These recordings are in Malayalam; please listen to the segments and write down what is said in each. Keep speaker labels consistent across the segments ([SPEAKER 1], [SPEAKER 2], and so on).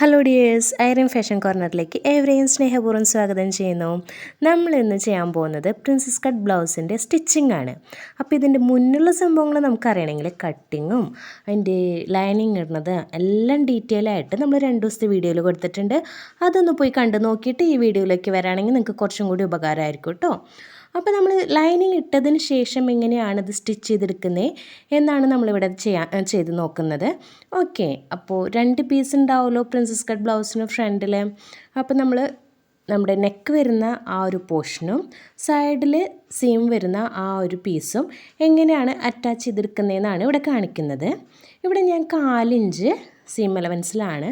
[SPEAKER 1] ഹലോ ഡിയേഴ്സ് ഐറിൻ ഫാഷൻ കോർണറിലേക്ക് ഏവരെയും സ്നേഹപൂർവം സ്വാഗതം ചെയ്യുന്നു. നമ്മൾ ഇന്ന് ചെയ്യാൻ പോകുന്നത് പ്രിൻസസ് കട്ട് ബ്ലൗസിന്റെ സ്റ്റിച്ചിങ് ആണ്. അപ്പോൾ ഇതിന്റെ മുന്നുള്ള സംഭവങ്ങൾ നമുക്കറിയണമെങ്കിൽ കട്ടിങ്ങും അതിന്റെ ലൈനിങ് ഇടുന്നത് എല്ലാം ഡീറ്റെയിൽ ആയിട്ട് നമ്മൾ രണ്ട് ദിവസത്തെ വീഡിയോയിൽ കൊടുത്തിട്ടുണ്ട്. അതൊന്ന് പോയി കണ്ടു നോക്കിയിട്ട് ഈ വീഡിയോയിലേക്ക് വരാണെങ്കിൽ നിങ്ങൾക്ക് കുറച്ചും കൂടി ഉപകാരമായിരിക്കും കേട്ടോ. അപ്പോൾ നമ്മൾ ലൈനിങ് ഇട്ടതിന് ശേഷം എങ്ങനെയാണ് ഇത് സ്റ്റിച്ച് ചെയ്തെടുക്കുന്നത് എന്നാണ് നമ്മളിവിടെ ചെയ്യാൻ ചെയ്ത് നോക്കുന്നത്. ഓക്കെ അപ്പോൾ രണ്ട് പീസ് ഉണ്ടാവുമല്ലോ പ്രിൻസസ് കട്ട് ബ്ലൗസിന് ഫ്രണ്ടിൽ. അപ്പോൾ നമ്മൾ നമ്മുടെ നെക്ക് വരുന്ന ആ ഒരു പോർഷനും സൈഡിൽ സീം വരുന്ന ആ ഒരു പീസും എങ്ങനെയാണ് അറ്റാച്ച് ചെയ്തെടുക്കുന്നതെന്നാണ് ഇവിടെ കാണിക്കുന്നത്. ഇവിടെ ഞാൻ കാലിഞ്ച് സീം അലവൻസിലാണ്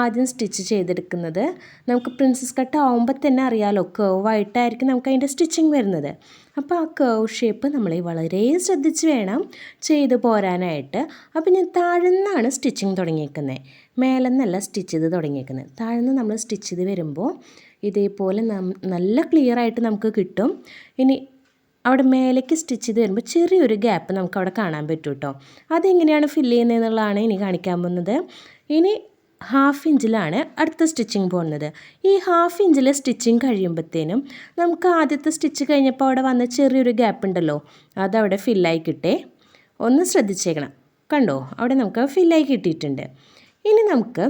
[SPEAKER 1] ആദ്യം സ്റ്റിച്ച് ചെയ്തെടുക്കുന്നത്. നമുക്ക് പ്രിൻസസ് കട്ട് ആവുമ്പോൾ തന്നെ അറിയാമല്ലോ കേവായിട്ടായിരിക്കും നമുക്ക് അതിന്റെ സ്റ്റിച്ചിങ് വരുന്നത്. അപ്പോൾ ആ കേവ് ഷേപ്പ് നമ്മൾ വളരെ ശ്രദ്ധിച്ച് വേണം ചെയ്ത് പോരാനായിട്ട്. അപ്പോൾ ഞാൻ താഴ്ന്നാണ് സ്റ്റിച്ചിങ് തുടങ്ങിയേക്കുന്നത് മേലെന്നല്ല സ്റ്റിച്ച് ചെയ്ത് തുടങ്ങിയേക്കുന്നത് താഴ്ന്ന് നമ്മൾ സ്റ്റിച്ച് ചെയ്ത് വരുമ്പോൾ ഇതേപോലെ നല്ല ക്ലിയർ ആയിട്ട് നമുക്ക് കിട്ടും. ഇനി അവിടെ മേലേക്ക് സ്റ്റിച്ച് ചെയ്ത് വരുമ്പോൾ ചെറിയൊരു ഗ്യാപ്പ് നമുക്ക് അവിടെ കാണാൻ പറ്റും കേട്ടോ അതെങ്ങനെയാണ് ഫില്ല് ചെയ്യുന്നതെന്നുള്ളതാണ് ഇനി കാണിക്കാൻ പോകുന്നത്. ഇനി ഹാഫ് ഇഞ്ചിലാണ് അടുത്ത സ്റ്റിച്ചിങ് പോകുന്നത്. ഈ ഹാഫ് ഇഞ്ചിലെ സ്റ്റിച്ചിങ് കഴിയുമ്പോഴത്തേനും നമുക്ക് ആദ്യത്തെ സ്റ്റിച്ച് കഴിഞ്ഞപ്പോൾ അവിടെ വന്ന ചെറിയൊരു ഗ്യാപ്പ് ഉണ്ടല്ലോ അതവിടെ ഫില്ലായി കിട്ടേ. ഒന്ന് ശ്രദ്ധിച്ചേക്കണം. കണ്ടോ? അവിടെ നമുക്ക് ഫില്ലായി കിട്ടിയിട്ടുണ്ട്. ഇനി നമുക്ക്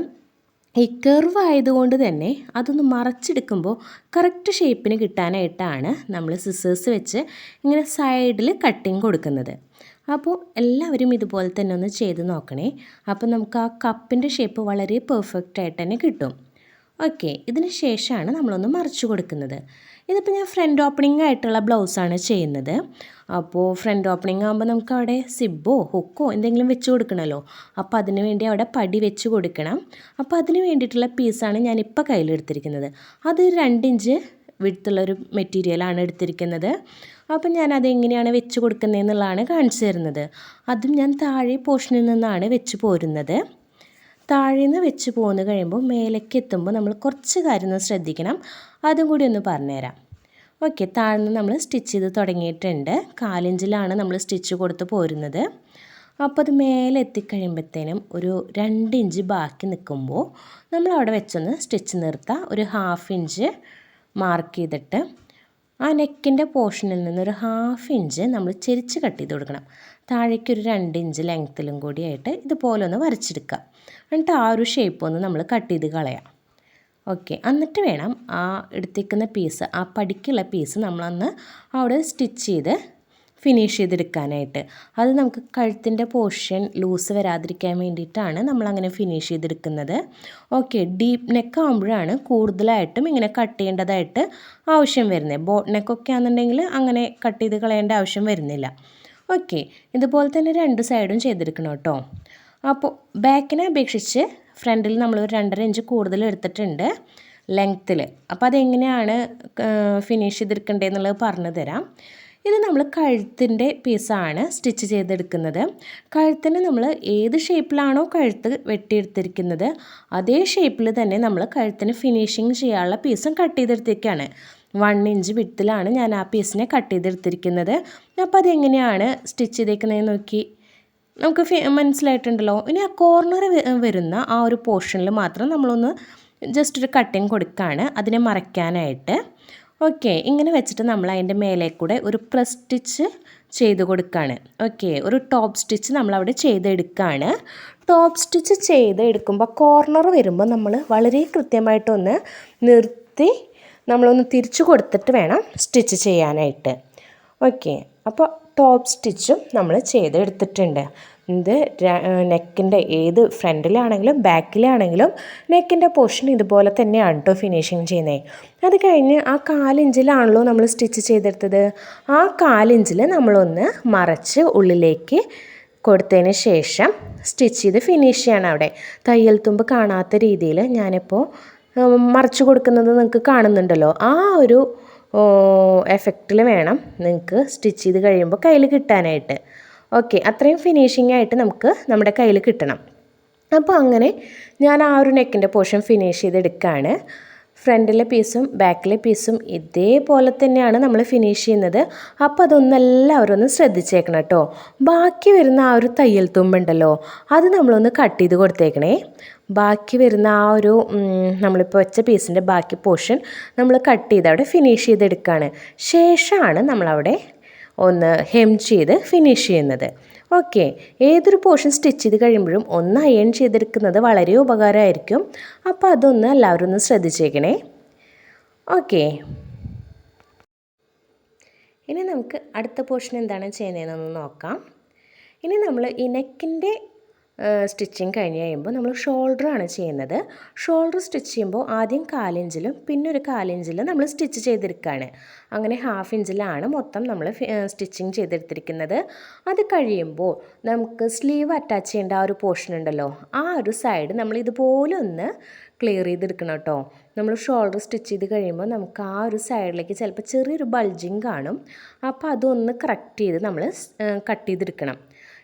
[SPEAKER 1] ഈ കെർവ് ആയതുകൊണ്ട് തന്നെ അതൊന്ന് മറച്ചെടുക്കുമ്പോൾ കറക്റ്റ് ഷേപ്പിന് കിട്ടാനായിട്ടാണ് നമ്മൾ സിസേഴ്സ് വെച്ച് ഇങ്ങനെ സൈഡിൽ കട്ടിങ് കൊടുക്കുന്നത്. അപ്പോൾ എല്ലാവരും ഇതുപോലെ തന്നെ ഒന്ന് ചെയ്ത് നോക്കണേ. അപ്പോൾ നമുക്ക് ആ കപ്പിന്റെ ഷേപ്പ് വളരെ പെർഫെക്റ്റ് ആയിട്ട് തന്നെ കിട്ടും. ഓക്കെ ഇതിന് ശേഷമാണ് നമ്മളൊന്ന് മറിച്ച് കൊടുക്കുന്നത്. ഇതിപ്പോൾ ഞാൻ ഫ്രണ്ട് ഓപ്പണിംഗ് ആയിട്ടുള്ള ബ്ലൗസാണ് ചെയ്യുന്നത്. അപ്പോൾ ഫ്രണ്ട് ഓപ്പണിംഗ് ആകുമ്പോൾ നമുക്ക് അവിടെ സിബോ ഹുക്കോ എന്തെങ്കിലും വെച്ച് കൊടുക്കണമല്ലോ അപ്പോൾ അതിന് വേണ്ടി അവിടെ പടി വെച്ച് കൊടുക്കണം. അപ്പോൾ അതിന് വേണ്ടിയിട്ടുള്ള പീസാണ് ഞാനിപ്പോൾ കയ്യിലെടുത്തിരിക്കുന്നത് അത് രണ്ട് ഇഞ്ച് വിടുത്തുള്ളൊരു മെറ്റീരിയലാണ് എടുത്തിരിക്കുന്നത്. അപ്പം ഞാൻ അതെങ്ങനെയാണ് വെച്ച് കൊടുക്കുന്നതെന്നുള്ളതാണ് കാണിച്ചു തരുന്നത്. അതും ഞാൻ താഴെ പോർഷനിൽ നിന്നാണ് വെച്ച് പോരുന്നത്. താഴെ നിന്ന് വെച്ച് പോന്ന് കഴിയുമ്പോൾ മേലേക്ക് എത്തുമ്പോൾ നമ്മൾ കുറച്ച് കാര്യം ഒന്ന് ശ്രദ്ധിക്കണം. അതും കൂടി ഒന്ന് പറഞ്ഞുതരാം ഓക്കെ താഴ്ന്ന് നമ്മൾ സ്റ്റിച്ച് ചെയ്ത് തുടങ്ങിയിട്ടുണ്ട്. കാലിഞ്ചിലാണ് നമ്മൾ സ്റ്റിച്ച് കൊടുത്ത് പോരുന്നത്. അപ്പോൾ അത് മേലെ എത്തിക്കഴിയുമ്പോഴത്തേനും ഒരു രണ്ട് ഇഞ്ച് ബാക്കി നിൽക്കുമ്പോൾ നമ്മൾ അവിടെ വെച്ചൊന്ന് സ്റ്റിച്ച് നിർത്താം. ഒരു ഹാഫ് ഇഞ്ച് മാർക്ക് ചെയ്തിട്ട് ആ നെക്കിന്റെ പോർഷനിൽ നിന്ന് ഒരു ഹാഫ് ഇഞ്ച് നമ്മൾ ചെരിച്ച് കട്ട് ചെയ്ത് കൊടുക്കണം. താഴേക്ക് ഒരു രണ്ട് ഇഞ്ച് ലെങ്ത്തിലും കൂടിയായിട്ട് ഇതുപോലെ ഒന്ന് വരച്ചെടുക്കുക. എന്നിട്ട് ആ ഒരു ഷേപ്പ് ഒന്ന് നമ്മൾ കട്ട് ചെയ്ത് കളയാം. ഓക്കെ എന്നിട്ട് വേണം ആ എടുത്തേക്കുന്ന പീസ് ആ പടിക്കുള്ള പീസ് നമ്മളന്ന് അവിടെ സ്റ്റിച്ച് ചെയ്ത് ഫിനിഷ് ചെയ്തെടുക്കാനായിട്ട്. അത് നമുക്ക് കഴുത്തിന്റെ പോർഷൻ ലൂസ് വരാതിരിക്കാൻ വേണ്ടിയിട്ടാണ് നമ്മളങ്ങനെ ഫിനിഷ് ചെയ്തെടുക്കുന്നത്. ഓക്കെ ഡീപ്പ് നെക്ക് ആകുമ്പോഴാണ് കൂടുതലായിട്ടും ഇങ്ങനെ കട്ട് ചെയ്യേണ്ടതായിട്ട് ആവശ്യം വരുന്നത്. ബോട്ട് നെക്കൊക്കെ ആണെന്നുണ്ടെങ്കിൽ അങ്ങനെ കട്ട് ചെയ്ത് കളയേണ്ട ആവശ്യം വരുന്നില്ല. ഓക്കെ. ഇതുപോലെ തന്നെ രണ്ട് സൈഡും ചെയ്തെടുക്കണം കേട്ടോ. അപ്പോൾ ബാക്കിനെ അപേക്ഷിച്ച് ഫ്രണ്ടിൽ നമ്മൾ ഒരു രണ്ടര ഇഞ്ച് കൂടുതൽ എടുത്തിട്ടുണ്ട് ലെങ്ത്തിൽ. അപ്പോൾ അതെങ്ങനെയാണ് ഫിനിഷ് ചെയ്തെടുക്കേണ്ടതെന്നുള്ളത് പറഞ്ഞു തരാം. ഇത് നമ്മൾ കഴുത്തിന്റെ പീസാണ് സ്റ്റിച്ച് ചെയ്തെടുക്കുന്നത്. കഴുത്തിന് നമ്മൾ ഏത് ഷേപ്പിലാണോ കഴുത്ത് വെട്ടിയെടുത്തിരിക്കുന്നത് അതേ ഷേപ്പിൽ തന്നെ നമ്മൾ കഴുത്തിന് ഫിനിഷിങ് ചെയ്യാനുള്ള പീസും കട്ട് ചെയ്തെടുത്തേക്കാണ് വൺ ഇഞ്ച് വിട്ടിലാണ് ഞാൻ ആ പീസിനെ കട്ട് ചെയ്തെടുത്തിരിക്കുന്നത്. അപ്പോൾ അതെങ്ങനെയാണ് സ്റ്റിച്ച് ചെയ്തേക്കുന്നതെന്ന് നോക്കി. നമുക്ക് മനസ്സിലായിട്ടുണ്ടല്ലോ. ഇനി ആ കോർണർ വരുന്ന ആ ഒരു പോർഷനിൽ മാത്രം നമ്മളൊന്ന് ജസ്റ്റ് ഒരു കട്ടിങ് കൊടുക്കുകയാണ് അതിനെ മറയ്ക്കാനായിട്ട്. ഓക്കെ ഇങ്ങനെ വെച്ചിട്ട് നമ്മൾ അതിന്റെ മേലെ കൂടെ ഒരു പ്രസ് സ്റ്റിച്ച് ചെയ്ത് കൊടുക്കുകയാണ് ഓക്കെ ഒരു ടോപ്പ് സ്റ്റിച്ച് നമ്മളവിടെ ചെയ്തെടുക്കുകയാണ് ടോപ്പ് സ്റ്റിച്ച് ചെയ്തെടുക്കുമ്പോൾ കോർണർ വരുമ്പോൾ നമ്മൾ വളരെ കൃത്യമായിട്ടൊന്ന് നിർത്തി നമ്മളൊന്ന് തിരിച്ചു കൊടുത്തിട്ട് വേണം സ്റ്റിച്ച് ചെയ്യാനായിട്ട്. ഓക്കെ. അപ്പോൾ ടോപ്പ് സ്റ്റിച്ചും നമ്മൾ ചെയ്തെടുത്തിട്ടുണ്ട്. ഇത് നെക്കിന്റെ ഏത് ഫ്രണ്ടിലാണെങ്കിലും ബാക്കിലാണെങ്കിലും നെക്കിന്റെ പോർഷൻ ഇതുപോലെ തന്നെയാണ് കേട്ടോ ഫിനിഷിങ് ചെയ്യുന്നത് അത് കഴിഞ്ഞ് ആ കാലിഞ്ചിലാണല്ലോ നമ്മൾ സ്റ്റിച്ച് ചെയ്തെടുത്തത്. ആ കാലിഞ്ചിൽ നമ്മളൊന്ന് മറച്ച് ഉള്ളിലേക്ക് കൊടുത്തതിന് ശേഷം സ്റ്റിച്ച് ചെയ്ത് ഫിനിഷ് ചെയ്യണം അവിടെ. തയ്യൽ തുമ്പ് കാണാത്ത രീതിയിൽ ഞാനിപ്പോൾ മറച്ചു കൊടുക്കുന്നത് നിങ്ങൾക്ക് കാണുന്നുണ്ടല്ലോ. ആ ഒരു എഫക്റ്റിൽ വേണം നിങ്ങൾക്ക് സ്റ്റിച്ച് ചെയ്ത് കഴിയുമ്പോൾ കയ്യിൽ കിട്ടാനായിട്ട്. ഓക്കെ അത്രയും ഫിനിഷിംഗ് ആയിട്ട് നമുക്ക് നമ്മുടെ കയ്യിൽ കിട്ടണം. അപ്പോൾ അങ്ങനെ ഞാൻ ആ ഒരു നെക്കിന്റെ പോർഷൻ ഫിനിഷ് ചെയ്തെടുക്കുകയാണ് ഫ്രണ്ടിലെ പീസും ബാക്കിലെ പീസും ഇതേപോലെ തന്നെയാണ് നമ്മൾ ഫിനിഷ് ചെയ്യുന്നത്. അപ്പോൾ അതൊന്നെല്ലാവരും ഒന്ന് ശ്രദ്ധിച്ചേക്കണം കേട്ടോ. ബാക്കി വരുന്ന ആ ഒരു തയ്യൽ തുമ്പുണ്ടല്ലോ അത് നമ്മളൊന്ന് കട്ട് ചെയ്ത് കൊടുത്തേക്കണേ. ബാക്കി വരുന്ന ആ ഒരു നമ്മളിപ്പോൾ വെച്ച പീസിന്റെ ബാക്കി പോർഷൻ നമ്മൾ കട്ട് ചെയ്ത് അവിടെ ഫിനിഷ് ചെയ്തെടുക്കുകയാണ് ശേഷമാണ് നമ്മളവിടെ ഒന്ന് ഹെം ചെയ്ത് ഫിനിഷ് ചെയ്യുന്നത്. ഓക്കെ ഏതൊരു പോർഷൻ സ്റ്റിച്ച് ചെയ്ത് കഴിയുമ്പോഴും ഒന്ന് അയൺ ചെയ്തെടുക്കുന്നത് വളരെ ഉപകാരമായിരിക്കും. അപ്പോൾ അതൊന്ന് എല്ലാവരും ഒന്ന് ശ്രദ്ധിച്ചേക്കണേ. ഓക്കെ ഇനി നമുക്ക് അടുത്ത പോർഷൻ എന്താണ് ചെയ്യുന്നതെന്നൊന്ന് നോക്കാം. ഇനി നമ്മൾ ഈ നെക്കിന്റെ സ്റ്റിച്ചിങ് കഴിഞ്ഞ് കഴിയുമ്പോൾ നമ്മൾ ആണ് ചെയ്യുന്നത്. ഷോൾഡർ സ്റ്റിച്ച് ചെയ്യുമ്പോൾ ആദ്യം കാലിഞ്ചിലും പിന്നെ ഒരു കാലിഞ്ചിലും നമ്മൾ സ്റ്റിച്ച് ചെയ്തെടുക്കുകയാണ്. അങ്ങനെ ഹാഫ് ഇഞ്ചിലാണ് മൊത്തം നമ്മൾ സ്റ്റിച്ചിങ് ചെയ്തെടുത്തിരിക്കുന്നത്. അത് കഴിയുമ്പോൾ നമുക്ക് സ്ലീവ് അറ്റാച്ച് ചെയ്യേണ്ട ആ ഒരു പോർഷൻ ഉണ്ടല്ലോ ആ ഒരു സൈഡ് നമ്മൾ ഇതുപോലെ ഒന്ന് ക്ലിയർ ചെയ്തെടുക്കണം കേട്ടോ. നമ്മൾ ഷോൾഡർ സ്റ്റിച്ച് ചെയ്ത് കഴിയുമ്പോൾ നമുക്ക് ആ ഒരു സൈഡിലേക്ക് ചിലപ്പോൾ ചെറിയൊരു ബൾജിങ് കാണും. അപ്പോൾ അതൊന്ന് കറക്റ്റ് ചെയ്ത് നമ്മൾ കട്ട് ചെയ്തെടുക്കണം.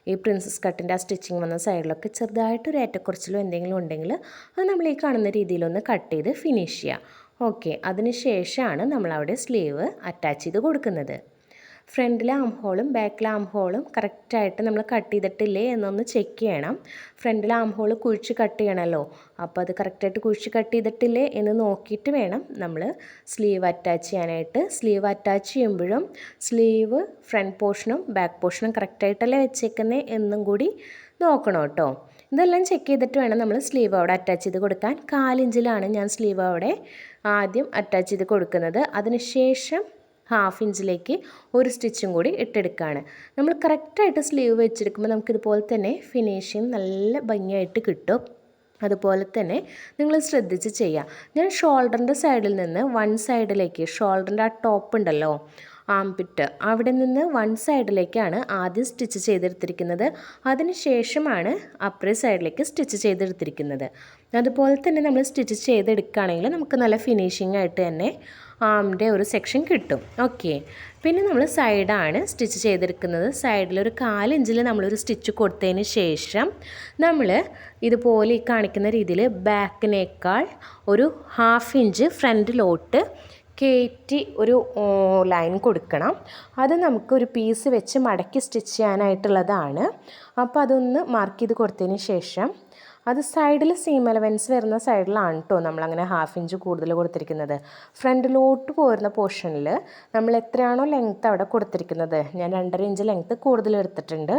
[SPEAKER 1] ഈ പ്രിൻസസ് കട്ടിന്റെ ആ സ്റ്റിച്ചിങ് വന്ന സൈഡിലൊക്കെ ചെറുതായിട്ടൊരു ഏറ്റക്കുറച്ചിലോ എന്തെങ്കിലും ഉണ്ടെങ്കിൽ അത് നമ്മൾ ഈ കാണുന്ന രീതിയിലൊന്ന് കട്ട് ചെയ്ത് ഫിനിഷ് ചെയ്യുക. ഓക്കെ അതിന് ശേഷമാണ് നമ്മളവിടെ സ്ലീവ് അറ്റാച്ച് ചെയ്ത് കൊടുക്കുന്നത്. ഫ്രണ്ടിലെ ആം ഹോളും ബാക്കിലെ ആം ഹോളും കറക്റ്റായിട്ട് നമ്മൾ കട്ട് ചെയ്തിട്ടില്ലേ എന്നൊന്ന് ചെക്ക് ചെയ്യണം. ഫ്രണ്ടിലെ ആം ഹോൾ കുഴിച്ച് കട്ട് ചെയ്യണമല്ലോ അപ്പോൾ അത് കറക്റ്റായിട്ട് കുഴിച്ച് കട്ട് ചെയ്തിട്ടില്ലേ എന്ന് നോക്കിയിട്ട് വേണം നമ്മൾ സ്ലീവ് അറ്റാച്ച് ചെയ്യാനായിട്ട്. സ്ലീവ് അറ്റാച്ച് ചെയ്യുമ്പോഴും സ്ലീവ് ഫ്രണ്ട് പോർഷനും ബാക്ക് പോർഷനും കറക്റ്റായിട്ടല്ലേ വെച്ചേക്കുന്നത് എന്നും കൂടി നോക്കണം കേട്ടോ. ഇതെല്ലാം ചെക്ക് ചെയ്തിട്ട് വേണം നമ്മൾ സ്ലീവ് അവിടെ അറ്റാച്ച് ചെയ്ത് കൊടുക്കാൻ. കാലിഞ്ചിലാണ് ഞാൻ സ്ലീവ് അവിടെ ആദ്യം അറ്റാച്ച് ചെയ്ത് കൊടുക്കുന്നത്. അതിനുശേഷം ഹാഫ് ഇഞ്ചിലേക്ക് ഒരു സ്റ്റിച്ചും കൂടി ഇട്ടെടുക്കുകയാണ് നമ്മൾ കറക്റ്റായിട്ട് സ്ലീവ് വെച്ചെടുക്കുമ്പോൾ നമുക്കിതുപോലെ തന്നെ ഫിനിഷിങ് നല്ല ഭംഗിയായിട്ട് കിട്ടും. അതുപോലെ തന്നെ നിങ്ങൾ ശ്രദ്ധിച്ച് ചെയ്യുക. ഞാൻ ഷോൾഡറിന്റെ സൈഡിൽ നിന്ന് വൺ സൈഡിലേക്ക് ഷോൾഡറിന്റെ ആ ടോപ്പ് ഉണ്ടല്ലോ ആംപിറ്റ് അവിടെ നിന്ന് വൺ സൈഡിലേക്കാണ് ആദ്യം സ്റ്റിച്ച് ചെയ്തെടുത്തിരിക്കുന്നത്. അതിന് ശേഷമാണ് അപ്പറേ സൈഡിലേക്ക് സ്റ്റിച്ച് ചെയ്തെടുത്തിരിക്കുന്നത്. അതുപോലെ തന്നെ നമ്മൾ സ്റ്റിച്ച് ചെയ്തെടുക്കുകയാണെങ്കിൽ നമുക്ക് നല്ല ഫിനിഷിംഗ് ആയിട്ട് തന്നെ ആമിന്റെ ഒരു സെക്ഷൻ കിട്ടും. ഓക്കെ. പിന്നെ നമ്മൾ സൈഡാണ് സ്റ്റിച്ച് ചെയ്തെടുക്കുന്നത്. സൈഡിൽ ഒരു കാലിഞ്ചിൽ നമ്മളൊരു സ്റ്റിച്ച് കൊടുത്തതിന് ശേഷം നമ്മൾ ഇതുപോലെ ഈ കാണിക്കുന്ന രീതിയിൽ ബാക്കിനേക്കാൾ ഒരു ഹാഫ് ഇഞ്ച് ഫ്രണ്ടിലോട്ട് കയറ്റി ഒരു ലൈൻ കൊടുക്കണം. അത് നമുക്ക് ഒരു പീസ് വെച്ച് മടക്കി സ്റ്റിച്ച് ചെയ്യാനായിട്ടുള്ളതാണ്. അപ്പോൾ അതൊന്ന് മാർക്ക് ചെയ്ത് കൊടുത്തതിന് ശേഷം അത് സൈഡിൽ സീം എലവൻസ് വരുന്ന സൈഡിലാണ് കേട്ടോ നമ്മളങ്ങനെ ഹാഫ് ഇഞ്ച് കൂടുതൽ കൊടുത്തിരിക്കുന്നത്. ഫ്രണ്ടിലോട്ട് പോരുന്ന പോർഷനിൽ നമ്മൾ എത്രയാണോ ലെങ്ത്ത് അവിടെ കൊടുത്തിരിക്കുന്നത്. ഞാൻ രണ്ടര ഇഞ്ച് ലെങ്ത്ത് കൂടുതൽ എടുത്തിട്ടുണ്ട്.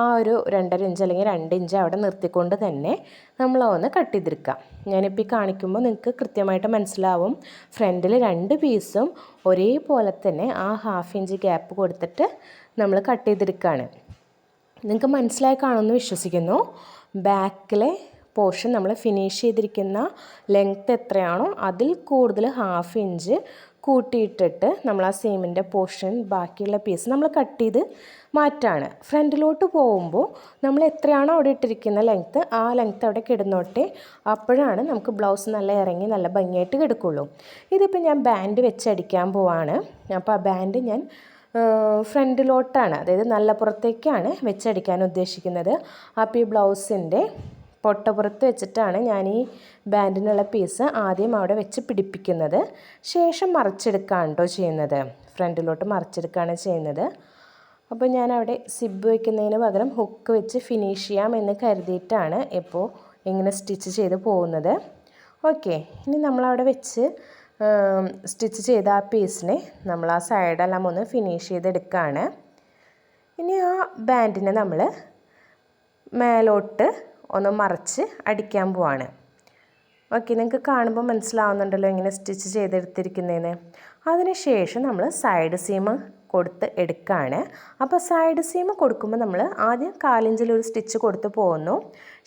[SPEAKER 1] ആ ഒരു രണ്ടര ഇഞ്ച് അല്ലെങ്കിൽ രണ്ട് ഇഞ്ച് അവിടെ നിർത്തിക്കൊണ്ട് തന്നെ നമ്മൾ ഒന്ന് കട്ട് ചെയ്തെടുക്കാം ഞാനിപ്പോൾ ഈ കാണിക്കുമ്പോൾ നിങ്ങൾക്ക് കൃത്യമായിട്ട് മനസ്സിലാവും. ഫ്രണ്ടിൽ രണ്ട് പീസും ഒരേപോലെ തന്നെ ആ ഹാഫ് ഇഞ്ച് ഗ്യാപ്പ് കൊടുത്തിട്ട് നമ്മൾ കട്ട് ചെയ്തെടുക്കുകയാണ് നിങ്ങൾക്ക് മനസ്സിലായി കാണുമെന്ന് വിശ്വസിക്കുന്നു. ബാക്കിലെ പോർഷൻ നമ്മൾ ഫിനിഷ് ചെയ്തിരിക്കുന്ന ലെങ്ത്ത് എത്രയാണോ അതിൽ കൂടുതൽ ഹാഫ് ഇഞ്ച് കൂട്ടിയിട്ടിട്ട് നമ്മൾ ആ സെയിമിന്റെ പോർഷൻ ബാക്കിയുള്ള പീസ് നമ്മൾ കട്ട് ചെയ്ത് മാറ്റാണ്. ഫ്രണ്ടിലോട്ട് പോകുമ്പോൾ നമ്മൾ എത്രയാണോ അവിടെ ഇട്ടിരിക്കുന്ന ലെങ്ത്ത് ആ ലെങ്ത്ത് അവിടെ കിടന്നോട്ടെ അപ്പോഴാണ് നമുക്ക് ബ്ലൗസ് നല്ല ഇറങ്ങി നല്ല ഭംഗിയായിട്ട് കിടക്കുള്ളൂ. ഇതിപ്പോൾ ഞാൻ ബാൻഡ് വെച്ചടിക്കാൻ പോവാണ്. അപ്പോൾ ആ ബാൻഡ് ഞാൻ ഫ്രണ്ടിലോട്ടാണ് അതായത് നല്ല പുറത്തേക്കാണ് വെച്ചടിക്കാൻ ഉദ്ദേശിക്കുന്നത്. അപ്പോൾ ഈ ബ്ലൗസിന്റെ പൊട്ടപ്പുറത്ത് വെച്ചിട്ടാണ് ഞാൻ ഈ ബാൻഡിനുള്ള പീസ് ആദ്യം അവിടെ വെച്ച് പിടിപ്പിക്കുന്നത്. ശേഷം മറിച്ചെടുക്കുകയാണ് കേട്ടോ ചെയ്യുന്നത്. ഫ്രണ്ടിലോട്ട് മറിച്ചെടുക്കുകയാണ് ചെയ്യുന്നത്. അപ്പോൾ ഞാൻ അവിടെ സിബ് വയ്ക്കുന്നതിന് പകരം ഹുക്ക് വെച്ച് ഫിനിഷ് ചെയ്യാം എന്ന് കരുതിയിട്ടാണ് ഇപ്പോൾ ഇങ്ങനെ സ്റ്റിച്ച് ചെയ്ത് പോകുന്നത്. ഓക്കെ ഇനി നമ്മളവിടെ വെച്ച് സ്റ്റിച്ച് ചെയ്ത ആ പീസിനെ നമ്മൾ ആ സൈഡെല്ലാം ഒന്ന് ഫിനിഷ് ചെയ്തെടുക്കുകയാണ് ഇനി ആ ബാൻഡിനെ നമ്മൾ മേലോട്ട് ഒന്ന് മറിച്ച് അടിക്കാൻ പോവാണ്. ഓക്കെ നിങ്ങൾക്ക് കാണുമ്പോൾ മനസ്സിലാവുന്നുണ്ടല്ലോ ഇങ്ങനെ സ്റ്റിച്ച് ചെയ്തെടുത്തിരിക്കുന്നതെന്ന് അതിനുശേഷം നമ്മൾ സൈഡ് സീം കൊടുത്ത് എടുക്കുകയാണ് അപ്പോൾ സൈഡ് സീം കൊടുക്കുമ്പോൾ നമ്മൾ ആദ്യം കാലിഞ്ചിൽ ഒരു സ്റ്റിച്ച് കൊടുത്ത് പോകുന്നു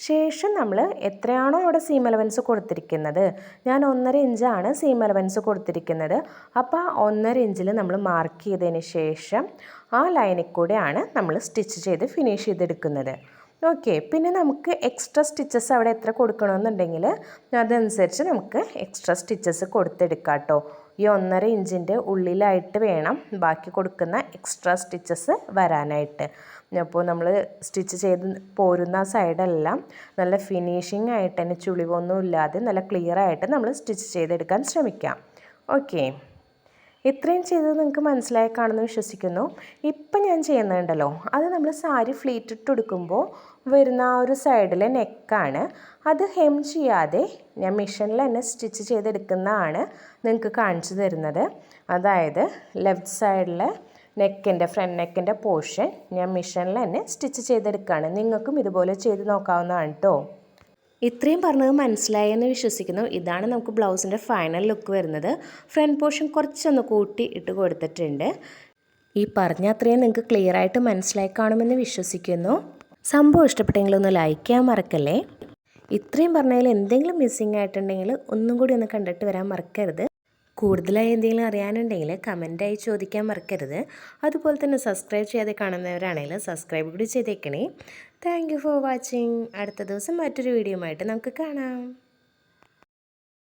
[SPEAKER 1] ശേഷം നമ്മൾ എത്രയാണോ അവിടെ സീം അലവൻസ് കൊടുത്തിരിക്കുന്നത്. ഞാൻ ഒന്നര ഇഞ്ചാണ് സീം അലവൻസ് കൊടുത്തിരിക്കുന്നത്. അപ്പോൾ ആ ഒന്നര ഇഞ്ചിൽ നമ്മൾ മാർക്ക് ചെയ്തതിന് ശേഷം ആ ലൈനിൽ കൂടെയാണ് നമ്മൾ സ്റ്റിച്ച് ചെയ്ത് ഫിനിഷ് ചെയ്തെടുക്കുന്നത്. ഓക്കെ പിന്നെ നമുക്ക് എക്സ്ട്രാ സ്റ്റിച്ചസ് അവിടെ എത്ര കൊടുക്കണമെന്നുണ്ടെങ്കിൽ അതനുസരിച്ച് നമുക്ക് എക്സ്ട്രാ സ്റ്റിച്ചസ് കൊടുത്തെടുക്കാം കേട്ടോ ഈ ഒന്നര ഇഞ്ചിന്റെ ഉള്ളിലായിട്ട് വേണം ബാക്കി കൊടുക്കുന്ന എക്സ്ട്രാ സ്റ്റിച്ചസ് വരാനായിട്ട്. അപ്പോൾ നമ്മൾ സ്റ്റിച്ച് ചെയ്ത് പോരുന്ന സൈഡെല്ലാം നല്ല ഫിനിഷിംഗ് ആയിട്ട് തന്നെ ചുളിവൊന്നും ഇല്ലാതെ നല്ല ക്ലിയർ ആയിട്ട് നമ്മൾ സ്റ്റിച്ച് ചെയ്തെടുക്കാൻ ശ്രമിക്കാം. ഓക്കെ ഇത്രയും ചെയ്തത് നിങ്ങൾക്ക് മനസ്സിലായി കാണുമെന്ന് വിശ്വസിക്കുന്നു. ഇപ്പം ഞാൻ ചെയ്യുന്നുണ്ടല്ലോ. അത് നമ്മൾ സാരി ഫ്ലീറ്റ് ഇട്ട് വരുന്ന ആ ഒരു സൈഡിലെ നെക്കാണ്. അത് ഹെം ചെയ്യാതെ ഞാൻ മെഷീനിൽ തന്നെ സ്റ്റിച്ച് ചെയ്തെടുക്കുന്നതാണ് നിങ്ങൾക്ക് കാണിച്ചു തരുന്നത്. അതായത് ലെഫ്റ്റ് സൈഡിലെ നെക്കിന്റെ ഫ്രണ്ട് നെക്കിന്റെ പോർഷൻ ഞാൻ മെഷീനിൽ തന്നെ സ്റ്റിച്ച് ചെയ്തെടുക്കുകയാണ്. നിങ്ങൾക്കും ഇതുപോലെ ചെയ്ത് നോക്കാവുന്നതാണ് കേട്ടോ. ഇത്രയും പറഞ്ഞത് മനസ്സിലായെന്ന് വിശ്വസിക്കുന്നു. ഇതാണ് നമുക്ക് ബ്ലൗസിന്റെ ഫൈനൽ ലുക്ക് വരുന്നത്. ഫ്രണ്ട് പോർഷൻ കുറച്ചൊന്ന് കൂട്ടി ഇട്ട് കൊടുത്തിട്ടുണ്ട്. ഈ പറഞ്ഞ അത്രയും നിങ്ങൾക്ക് ക്ലിയർ ആയിട്ട് മനസ്സിലായി കാണുമെന്ന് വിശ്വസിക്കുന്നു. സംഭവം ഇഷ്ടപ്പെട്ടെങ്കിൽ ഒന്ന് ലൈക്ക് ചെയ്യാൻ മറക്കല്ലേ? ഇത്രയും പറഞ്ഞതിൽ എന്തെങ്കിലും മിസ്സിങ് ആയിട്ടുണ്ടെങ്കിൽ ഒന്നും കൂടി ഒന്ന് കണ്ടിട്ട് വരാൻ മറക്കരുത്. കൂടുതലായി എന്തെങ്കിലും അറിയാനുണ്ടെങ്കിൽ കമന്റായി ചോദിക്കാൻ മറക്കരുത്. അതുപോലെ തന്നെ സബ്സ്ക്രൈബ് ചെയ്യാതെ കാണുന്നവരാണെങ്കിൽ സബ്സ്ക്രൈബ് കൂടി ചെയ്തേക്കണേ. Thank for watching. അടുത്ത ദിവസം മറ്റൊരു വീഡിയോ ആയിട്ട് നമുക്ക് കാണാം.